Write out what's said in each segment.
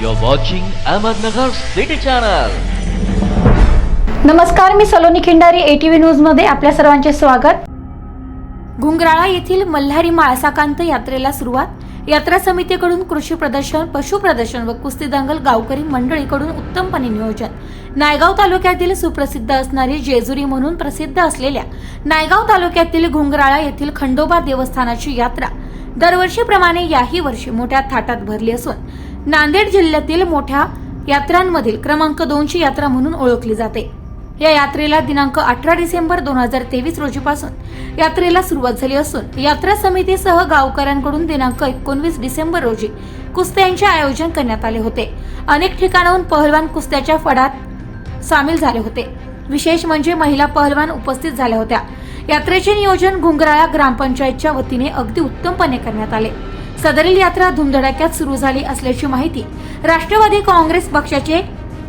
You're watching Ahmednagar City Channel. नमस्कार मी Saloni Khindari ATV न्यूजमध्ये आपल्या सर्वांचे स्वागत. घुंगराळा येथील मल्हारी माळसाकांत यात्रेला सुरुवात. यात्रा समितीकडून कृषी प्रदर्शन पशु प्रदर्शन व कुस्ती दंगल गावकरी मंडळीकडून उत्तमपणे नियोजन. नायगाव तालुक्यातील सुप्रसिद्ध असणारी जेजुरी म्हणून प्रसिद्ध असलेल्या नायगाव तालुक्यातील घुंगराळा येथील खंडोबा देवस्थानाची यात्रा दरवर्षीप्रमाणे याही वर्षी मोठ्या थाटात भरली असून नांदेड जिल्ह्यातील मोठ्या यात्रांमधील क्रमांक दोनची यात्रा म्हणून ओळखली जाते. या यात्रेला दिनांक अठरा डिसेंबर दोन हजार तेवीस रोजीपासून यात्रेला सुरुवात झाली असून यात्रा समितीसह गावकऱ्यांकडून दिनांक एकोणवीस डिसेंबर रोजी कुस्त्यांचे आयोजन करण्यात आले होते. अनेक ठिकाणाहून पहलवान कुस्त्याच्या फडात सामील झाले होते. विशेष म्हणजे महिला पहलवान उपस्थित झाल्या होत्या. यात्रेचे नियोजन घुंगराळा ग्रामपंचायतच्या वतीने अगदी उत्तमपणे करण्यात आले. सदरील यात्रा धुमधडाक्यात सुरू झाली असल्याची माहिती राष्ट्रवादी काँग्रेस पक्षाचे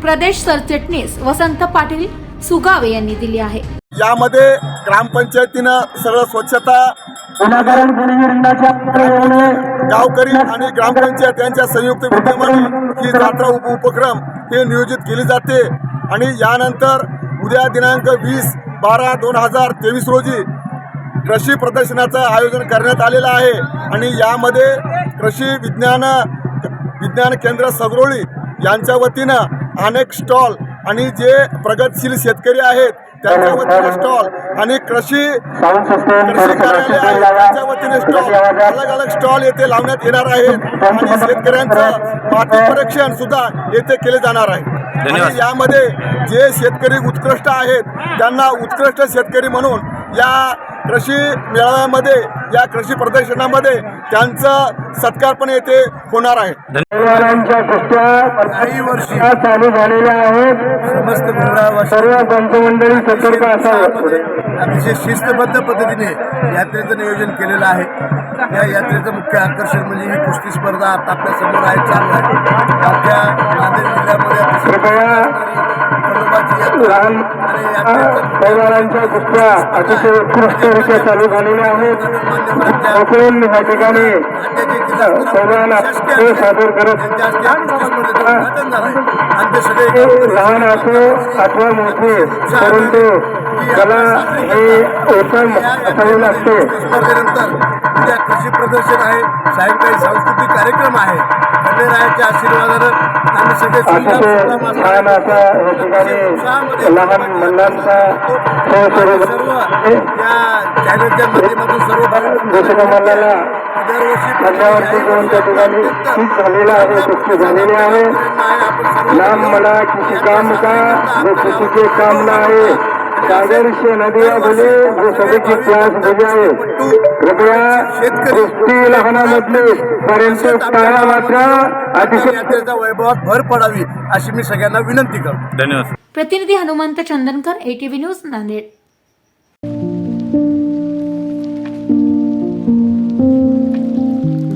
प्रदेश सरचिटणीस वसंत पाटील सुगावे यांनी दिली आहे. यामध्ये ग्रामपंचायतीनं सर्व स्वच्छता गावकरी आणि ग्रामपंचायत यांच्या संयुक्त विद्यमाने ही जात्रा उप उपक्रम हे नियोजित केली जाते. आणि यानंतर उद्या दिनांक वीस बारा दोन हजार तेवीस रोजी कृषी प्रदर्शनाचं आयोजन करण्यात आलेलं आहे. आणि यामध्ये कृषी विज्ञान विज्ञान केंद्र सगरोळी यांच्या वतीनं अनेक स्टॉल आणि जे प्रगतशील शेतकरी आहेत त्यांच्या वतीने स्टॉल आणि कृषी कृषी कार्यालय आहे त्यांच्या वतीने स्टॉल. अलग अलग स्टॉल येथे लावण्यात येणार आहेत. आणि शेतकऱ्यांचं माती परीक्षण सुद्धा येथे केले जाणार आहे. आणि यामध्ये जे शेतकरी उत्कृष्ट आहेत त्यांना उत्कृष्ट शेतकरी म्हणून या कृषी मेळाव्यामध्ये या कृषी प्रदर्शनामध्ये त्यांचं सत्कार पण येथे होणार आहे. काही वर्षी चालू झालेल्या आहेत. समस्त सर्व पंचमंडळी सतर्क असावं. अतिशय शिस्तबद्ध पद्धतीने यात्रेचं नियोजन केलेलं आहे. या यात्रेचं मुख्य आकर्षण म्हणजे ही कुस्ती स्पर्धा आता आपल्यासमोर आहे चालू आहे. आपल्या नांदेड जिल्ह्यामध्ये लहान परिवारांच्या कुस्त्या अतिशय उत्कृष्टरित्या चालू झालेल्या आहेत. मान्यवरांच्या कोकण या ठिकाणी सर्वांना ते सादर करत लहान असो अथवा मोठे परंतु कला हे उत्तम असावी लागते. कृषी प्रदर्शन आहे सायंकाळी सांस्कृतिक कार्यक्रम आहे खंडेरायाच्या आशीर्वादानं आम्ही सगळे सर्व. या चॅनलच्या माध्यमातून सर्व दरवर्षी मध्यावरती जाऊन त्या ठिकाणी ठीक झालेला आहे कुस्ती झालेली आहे. नाम मला किसी काम का के काम ना आहे. सागर से नदिया बोले जो सभी की प्यास बुझावे कृपया कुस्ती लहानामधले परंतु टाळा मात्र अतिशय वैभवात भर पडावी अशी मी सगळ्यांना विनंती करतो. प्रतिनिधी हनुमंत चंदनकर एटीव्ही न्यूज नांदेड.